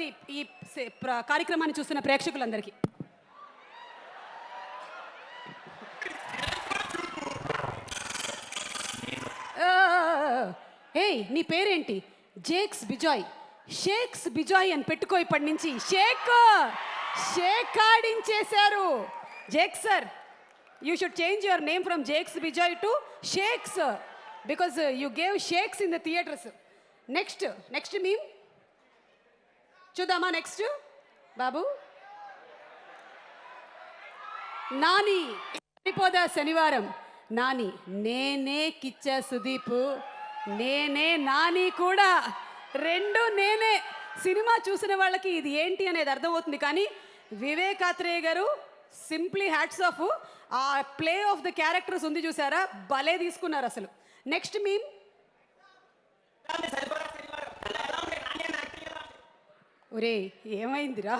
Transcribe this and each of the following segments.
ఇది ఈ కార్యక్రమాన్ని చూస్తున్న ప్రేక్షకులందరికీ. ఏయ్ నీ పేరేంటి? జేక్స్ బిజాయ్. షేక్స్ బిజాయ్ అని పెట్టుకో ఇప్పటి నుంచి. Shake shake ఆడించేశారు. Jake sir you should change your name from Jakes Bejoy to shakes because you gave shakes in the theatres next next meme చూద్దామా నెక్స్ట్ బాబు. నాని సరిపోదా శనివారం? నాని నేనే కిచ్చా సుదీప్. నేనే నాని కూడా. రెండు నేనే. సినిమా చూసిన వాళ్ళకి ఇది ఏంటి అనేది అర్థమవుతుంది కానీ వివేకాత్రేయ గారు సింప్లీ హ్యాట్స్ ఆఫ్ ఆ ప్లే ఆఫ్ ద క్యారెక్టర్స్ ఉంది చూసారా? భలే తీసుకున్నారు అసలు. నెక్స్ట్ మీమ్ ఒరే ఏమైందిరా?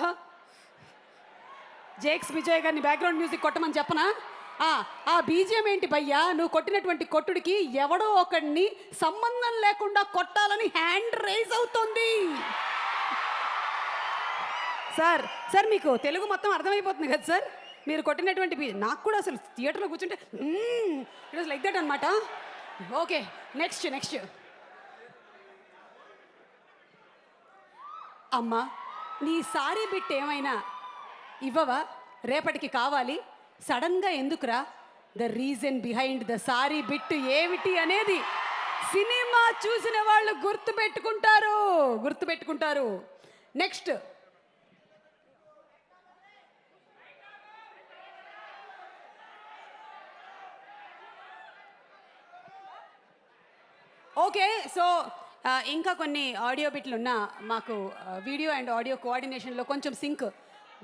జేక్స్ విజయ్ గారిని బ్యాక్గ్రౌండ్ మ్యూజిక్ కొట్టమని చెప్పనా? ఆ, బీజియం ఏంటి భయ్యా? నువ్వు కొట్టినటువంటి కొట్టుడికి ఎవడో ఒకడిని సంబంధం లేకుండా కొట్టాలని హ్యాండ్ రైజ్ అవుతుంది. సార్ సార్ మీకు తెలుగు మొత్తం అర్థమైపోతుంది కదా సార్? మీరు కొట్టినటువంటి బీ- నాకు కూడా అసలు థియేటర్లో కూర్చుంటే ఇట్ వాస్ లైక్ దట్ అనమాట ఓకే నెక్స్ట్ నెక్స్ట్ అమ్మా నీ సారీ బిట్ ఏమైనా ఇవ్వవా? రేపటికి కావాలి. సడన్గా ఎందుకురా? The reason behind the sari bit ఏమిటి అనేది సినిమా చూసిన వాళ్ళు గుర్తు పెట్టుకుంటారు గుర్తు పెట్టుకుంటారు నెక్స్ట్. ఓకే సో ఇంకా కొన్ని ఆడియో బిట్లున్నా మాకు వీడియో అండ్ ఆడియో కోఆర్డినేషన్లో కొంచెం సింక్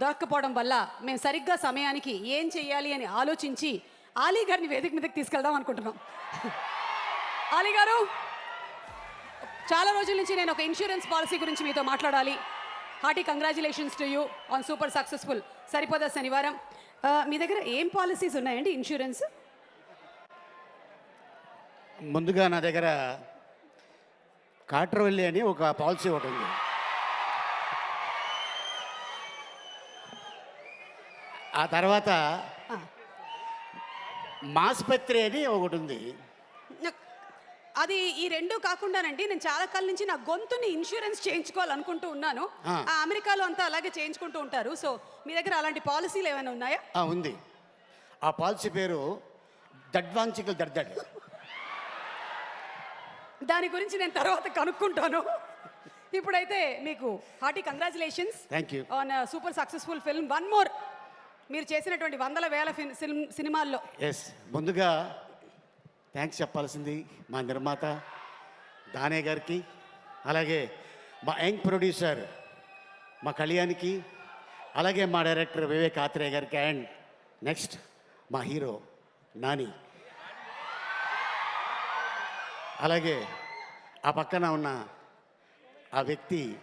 దొరక్కపోవడం వల్ల మేము సరిగ్గా సమయానికి ఏం చేయాలి అని ఆలోచించి ఆలీ గారిని వేదిక మీదకి తీసుకెళ్దాం అనుకుంటున్నాం. ఆలీ గారు చాలా రోజుల నుంచి నేను ఒక ఇన్సూరెన్స్ పాలసీ గురించి మీతో మాట్లాడాలి. Hearty congratulations to you on super successful Saripodhaa Sanivaaram. మీ దగ్గర ఏం పాలసీస్ ఉన్నాయండి ఇన్సూరెన్స్ ముందుగా నా దగ్గర కాట్రవల్లి అని ఒక పాలసీ ఒకటి ఉంది. ఆ తర్వాత మాస్పత్రి అని ఒకటి ఉంది. అది ఈ రెండు కాకుండానండి నేను చాలా కాలం నుంచి నా గొంతుని ఇన్సూరెన్స్ చేయించుకోవాలనుకుంటూ ఉన్నాను. ఆ. అమెరికాలో అంతా అలాగే చేయించుకుంటూ ఉంటారు. సో మీ దగ్గర అలాంటి పాలసీలు ఏమైనా ఉన్నాయా? ఉంది. ఆ పాలసీ పేరు దడ్వాంచికల్ దడ్దడ్. దాని గురించి నేను తర్వాత కనుక్కుంటాను. ఇప్పుడైతే మీకు hearty congratulations thank you on super successful film one more మీరు చేసినటువంటి వందల వేల సినిమాల్లో. ఎస్ ముందుగా థ్యాంక్స్ చెప్పాల్సింది మా నిర్మాత దానే గారికి అలాగే మా యంగ్ ప్రొడ్యూసర్ మా కళ్యాణ్కి అలాగే మా డైరెక్టర్ వివేక్ ఆత్రేయ గారికి అండ్ నెక్స్ట్ మా హీరో నాని. అలాగే ఆ పక్కన ఉన్న ఆ వ్యక్తి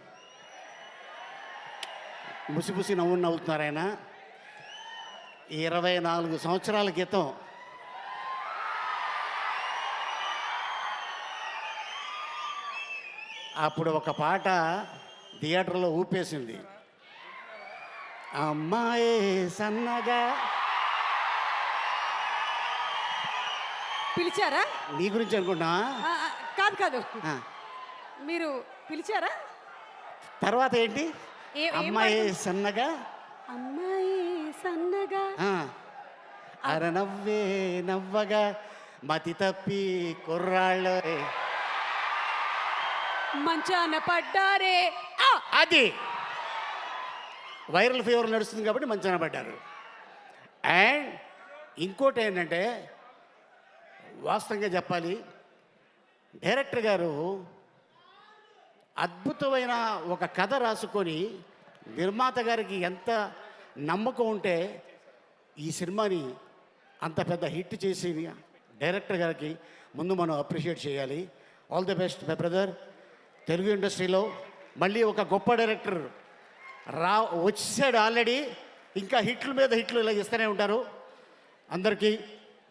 ముసిపుసి నవ్వు నవ్వుతున్నారాయన ఇరవై నాలుగు సంవత్సరాల క్రితం అప్పుడు ఒక పాట థియేటర్లో ఊపేసింది. అమ్మాయి సన్నగా పిలిచారా? నీ గురించి అనుకుంటా కాదు కాదు. మీరు పిలిచారా? తర్వాత ఏంటి? అమ్మాయి సన్నగా? అమ్మాయి సన్నగా? అర నవ్వే నవ్వగా మతి తప్పి కుర్రాళ్ళు మంచాన పడ్డారే! అది! వైరల్ ఫీవర్ నడుస్తుంది కాబట్టి మంచాన పడ్డారు. అండ్ ఇంకోటి ఏంటంటే వాస్తవంగా చెప్పాలి. డైరెక్టర్ గారు అద్భుతమైన ఒక కథ రాసుకొని నిర్మాత గారికి ఎంత నమ్మకం ఉంటే ఈ సినిమాని అంత పెద్ద హిట్ చేసి డైరెక్టర్ గారికి ముందు మనం అప్రిషియేట్ చేయాలి. All the best my brother. Telugu ఇండస్ట్రీలో మళ్ళీ ఒక గొప్ప డైరెక్టర్ రా వచ్చాడు ఆల్రెడీ. ఇంకా హిట్ల మీద హిట్లు ఇలా ఇస్తూనే ఉంటారు. అందరికీ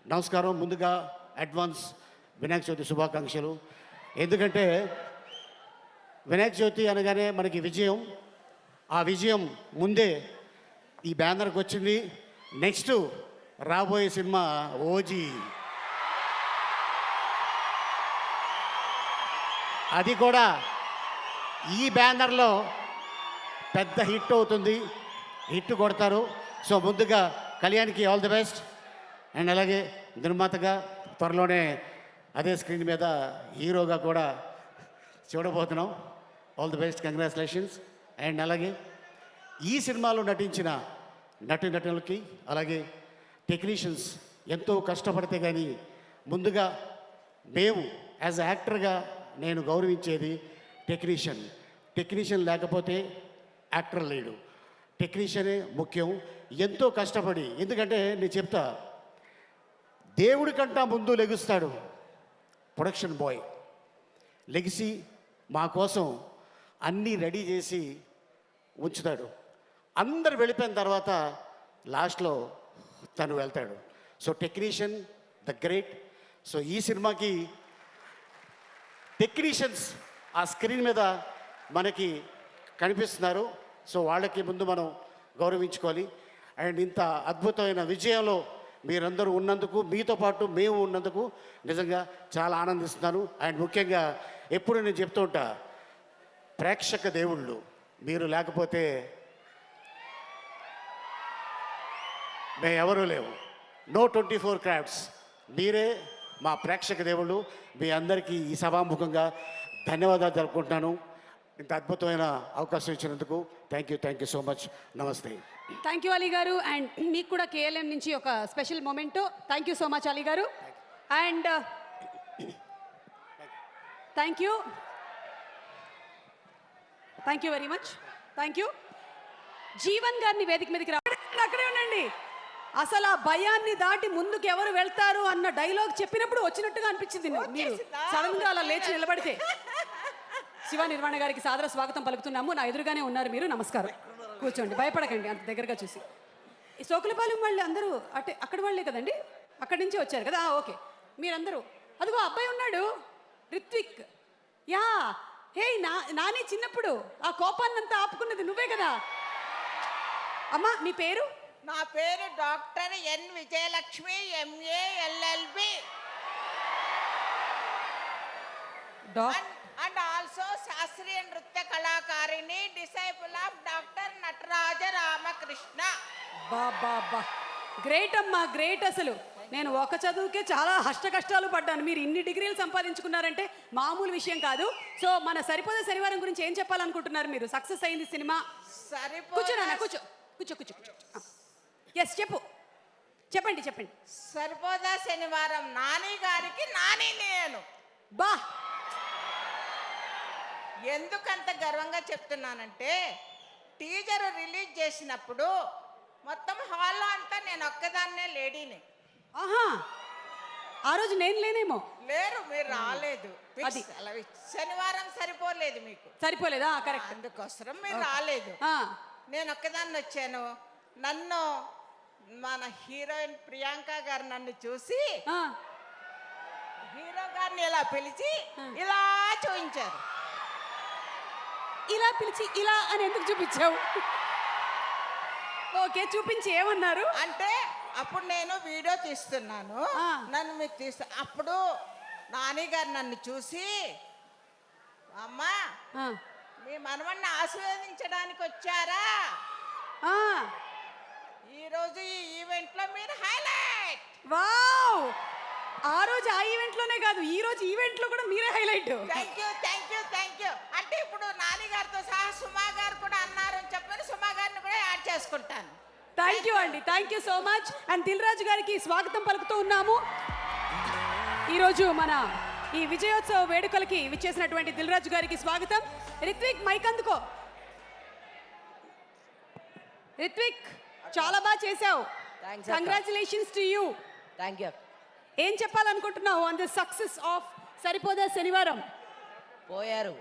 నమస్కారం. ముందుగా అడ్వాన్స్ వినాయక చవితి శుభాకాంక్షలు. ఎందుకంటే వినాయక చవితి అనగానే మనకి విజయం. ఆ విజయం ముందే ఈ బ్యానర్కి వచ్చింది. నెక్స్ట్ రాబోయే సినిమా ఓజీ. అది కూడా ఈ బ్యానర్లో పెద్ద హిట్ అవుతుంది. హిట్ కొడతారు. సో ముందుగా కళ్యాణ్కి ఆల్ ది బెస్ట్. అండ్ అలాగే నిర్మాతగా త్వరలోనే అదే స్క్రీన్ మీద హీరోగా కూడా చూడబోతున్నాం. All the best congratulations and అలాగే ఈ సినిమాలో నటించిన నటి నటులకి అలాగే టెక్నీషియన్స్ ఎంతో కష్టపడితే కానీ ముందుగా మేము యాజ్ యాక్టర్గా నేను గౌరవించేది టెక్నీషియన్ టెక్నీషియన్ లేకపోతే యాక్టర్ లేడు. టెక్నీషియనే ముఖ్యం. ఎంతో కష్టపడి ఎందుకంటే నేను చెప్తా దేవుడి కంటా ముందు లెగుస్తాడు. Production boy. లెగిసి మా కోసం అన్నీ రెడీ చేసి ఉంచుతాడు. అందరు వెళ్ళిపోయిన తర్వాత లాస్ట్లో తను వెళ్తాడు. So technician the great. So ఈ సినిమాకి టెక్నీషియన్స్ ఆ స్క్రీన్ మీద మనకి కనిపిస్తున్నారు. సో వాళ్ళకి ముందు మనం గౌరవించుకోవాలి. అండ్ ఇంత అద్భుతమైన విజయంలో మీరందరూ ఉన్నందుకు మీతో పాటు మేము ఉన్నందుకు నిజంగా చాలా ఆనందిస్తున్నాను. అండ్ ముఖ్యంగా ఎప్పుడు నేను చెప్తూ ఉంటా ప్రేక్షక దేవుళ్ళు మీరు లేకపోతే మేము ఎవరూ లేవు. నో ట్వంటీ ఫోర్ క్రాఫ్ట్స్ మీరే మా ప్రేక్షక దేవుళ్ళు. మీ అందరికీ ఈ సభాముఖంగా ధన్యవాదాలు జరుపుకుంటున్నాను. ఇంత అద్భుతమైన అవకాశం ఇచ్చినందుకు thank you thank you so much. నమస్తే. థ్యాంక్ యూ అలీ గారు అండ్ మీకు కూడా కేఎల్ఎం నుంచి ఒక special moment thank you so much Ali గారు and thank you thank you very much thank you Jeevan గారిని వేదిక మీదకి రా అక్కడే ఉండండి. అసలు ఆ భయాన్ని దాటి ముందుకు ఎవరు వెళ్తారు అన్న డైలాగ్ చెప్పినప్పుడు వచ్చినట్టుగా అనిపించింది మీరు. సడన్గా అలా లేచి నిలబడితే. శివ నిర్వాణ గారికి సాదర స్వాగతం పలుకుతున్నాము నా ఎదురుగానే ఉన్నారు మీరు. నమస్కారం. కూర్చోండి భయపడకండి అంత దగ్గరగా చూసి. ఈ సోకులపాలెం వాళ్ళు అందరూ అటే అక్కడ వాళ్ళే కదండి? అక్కడి నుంచి వచ్చారు కదా? ఓకే. మీరందరూ అదిగో అబ్బాయి ఉన్నాడు రిత్విక్. యా హే నా నాని చిన్నప్పుడు ఆ కోపాన్నంతా ఆపుకున్నది నువ్వే కదా? అమ్మా మీ పేరు? నా పేరు doctor N Vijayalakshmi MA LLB doc and also శాస్త్రీయ నృత్య కళాకారిణి disciple of doctor Nataraja Ramakrishna బా గ్రేట్ అమ్మా గ్రేట్ అసలు. నేను ఒక చదువుకే చాలా అష్ట కష్టాలు పడ్డాను. మీరు ఇన్ని డిగ్రీలు సంపాదించుకున్నారంటే మామూలు విషయం కాదు. సో మన సరిపోదే శనివారం గురించి ఏం చెప్పాలనుకుంటున్నారు మీరు? సక్సెస్ అయింది సినిమా? కూర్చో నాన్న సరిపోదా కూర్చో కూర్చో కూర్చో. కూర్చో ఎస్ చెప్పు. చెప్పండి చెప్పండి. సరిపోదా శనివారం? నాని గారికి నాని నేను. బా. ఎందుకంత గర్వంగా చెప్తున్నానంటే టీజర్ రిలీజ్ చేసినప్పుడు మొత్తం హాల్లో అంతా నేను ఒక్కదాన్నే లేడీని. ఆహా! ఆ రోజు నేను లేనేమో? లేరు మీరు రాలేదు. అది. శనివారం సరిపోలేదు మీకు. సరిపోలేదా? కరెక్ట్. అందుకోసం మీరు రాలేదు. నేను ఒక్కదాన్ని వచ్చాను. నన్ను మన హీరోయిన్ ప్రియాంక గారు నన్ను చూసి హీరో గారిని ఇలా పిలిచి ఇలా చూపించారు ఇలా పిలిచి ఇలా అని ఎందుకు చూపించావు? ఓకే చూపించి ఏమన్నారు? అంటే అప్పుడు నేను వీడియో తీస్తున్నాను. నన్ను మీకు తీస్తా అప్పుడు నాని గారు నన్ను చూసి అమ్మా మీ మనవణ్ణి ఆశీర్వదించడానికి వచ్చారా? ఈరోజు ఈ ఈవెంట్లో మీరు హైలైట్. వావ్! ఆ రోజు ఆ ఈవెంట్లోనే కాదు ఈ రోజు ఈవెంట్లో కూడా మీరే highlight. Thank you thank you thank you అంటే ఇప్పుడు నాని గారితో సహా సుమా గారు కూడా అన్నారు అని చెప్పని సుమా గారిని కూడా యాడ్ చేసుకుంటాను. థ్యాంక్ యూ అండి. Thank you so much and Dil Raju గారికి స్వాగతం పలుకుతూ ఉన్నాము. ఈరోజు మన ఈ విజయోత్సవ వేడుకలకి విచ్చేసినటువంటి దిల్ రాజు గారికి స్వాగతం. రిత్విక్ మైక్ అందుకో. రిత్విక్ చాలా బాగా చేశావు. Congratulations to you thank you ఏం చెప్పాలనుకుంటున్నావు? On the success of Saripodhaa Sanivaaram? పోయారు.